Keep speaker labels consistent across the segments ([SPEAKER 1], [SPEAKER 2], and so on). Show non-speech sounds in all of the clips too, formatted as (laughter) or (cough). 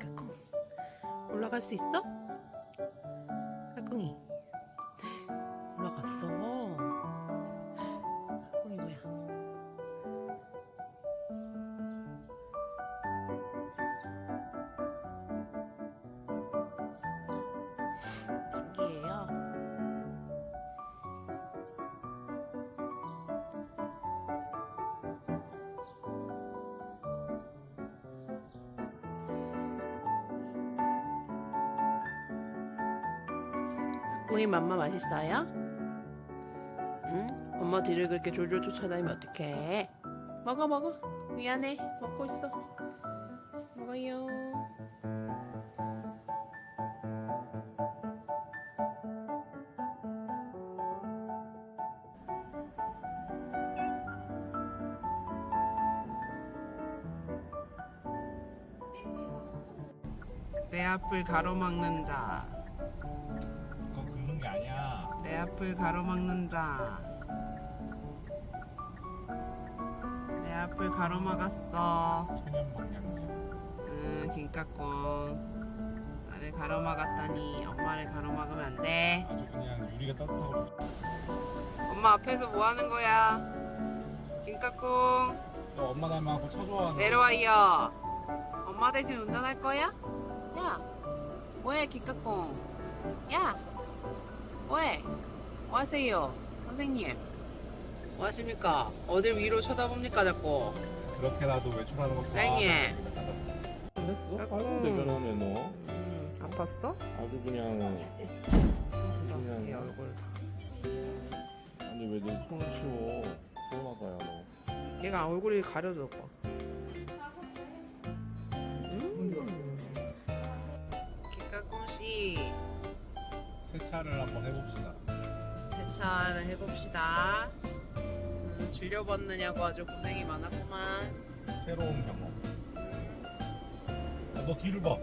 [SPEAKER 1] 까꿍 올라갈 수 있어? 꿍이 맘마 맛있어요? 응? 엄마 뒤를 그렇게 졸졸 쫓아다니면 어떡해 먹어 먹어 미안해 먹고 있어 먹어요 내 앞을 가로막는 자. 내 앞을 가로막는 자. 내 앞을 가로막았어. 응, 진까꿍. 나를 가로막았다니 엄마를 가로막으면 안 돼.
[SPEAKER 2] 아주 그냥 유리가 따뜻하고 좋
[SPEAKER 1] 엄마 앞에서 뭐 하는 거야? 진까꿍
[SPEAKER 2] 너 엄마 닮아갖고 차 좋아하는.
[SPEAKER 1] 내려와요. 엄마 대신 운전할 거야? 야, 뭐해 기까꿍? 야, 뭐 하세요, 선생님? 뭐 하십니까? 어딜 위로 쳐다봅니까 자꾸?
[SPEAKER 2] 그렇게라도 외출하는 거 좋아.
[SPEAKER 1] 쌩이.
[SPEAKER 2] 그랬어? 아이고 대변하네 너.
[SPEAKER 1] 음, 아팠어?
[SPEAKER 2] 아주 그냥
[SPEAKER 1] 이 얼굴.
[SPEAKER 2] 아니 왜내 손을 치워? 서운하다야 너.
[SPEAKER 1] 얘가 얼굴이 가려져 오
[SPEAKER 2] 세차를 한번 해봅시다.
[SPEAKER 1] 세차를 해봅시다. 음, 줄여봤느냐고 아주 고생이 많았구만.
[SPEAKER 2] 새로운 경험. 야, 너 뒤를 봐.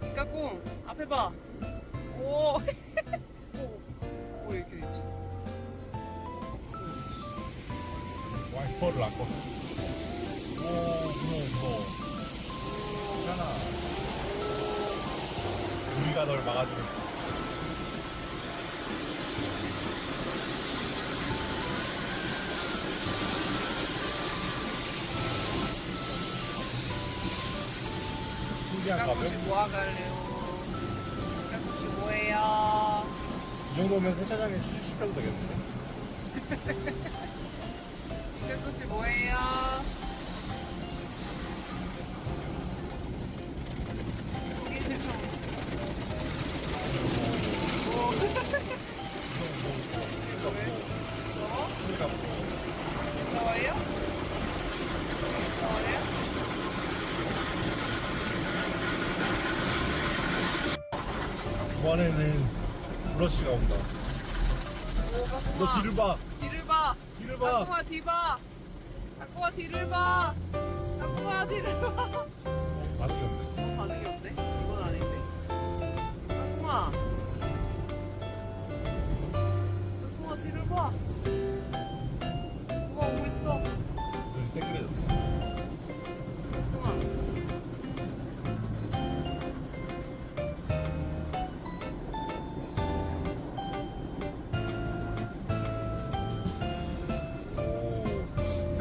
[SPEAKER 1] 기까꿍 앞에 봐. 오. (laughs) 오. 오 이렇게 됐지.
[SPEAKER 2] 와이퍼를 안 꺼. 오 무서워 무서워. 괜찮아. 우리가 널 막아주는. 신기한 가면
[SPEAKER 1] 뭐 하갈래요? 기까꿍 씨 뭐해요?
[SPEAKER 2] 이 정도면 세차장에 취직시켜도 되겠는데?
[SPEAKER 1] 기까꿍 씨 뭐해요?
[SPEAKER 2] 이번에는 브러쉬가 온다.
[SPEAKER 1] 오,
[SPEAKER 2] 너. 뒤를 봐.
[SPEAKER 1] 뒤를 봐.
[SPEAKER 2] 뒤를 봐.
[SPEAKER 1] 까꿍아 뒤 봐. 까꿍아 뒤를 봐. 까꿍아 뒤를 봐.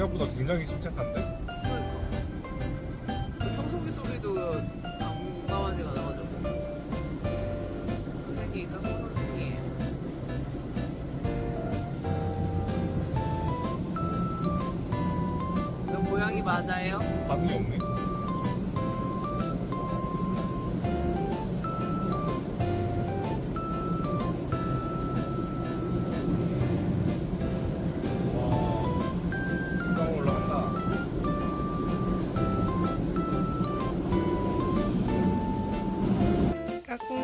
[SPEAKER 2] 생각보다 굉장히 침착한데?
[SPEAKER 1] 그러니까. 청소기 소리도 난감하지가 않아가지고. 선생님이 까꿍 선생님이에요. 이건 모양이 맞아요?
[SPEAKER 2] 반응이 없네.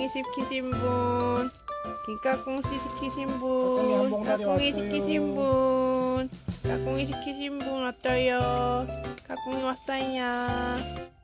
[SPEAKER 1] 까꿍이 시키신 분, 김까꿍 씨 시키신 분,
[SPEAKER 2] 까꿍이.
[SPEAKER 1] 시키신 분, 까꿍이 시키신 분 왔어요. 까꿍이 왔어요.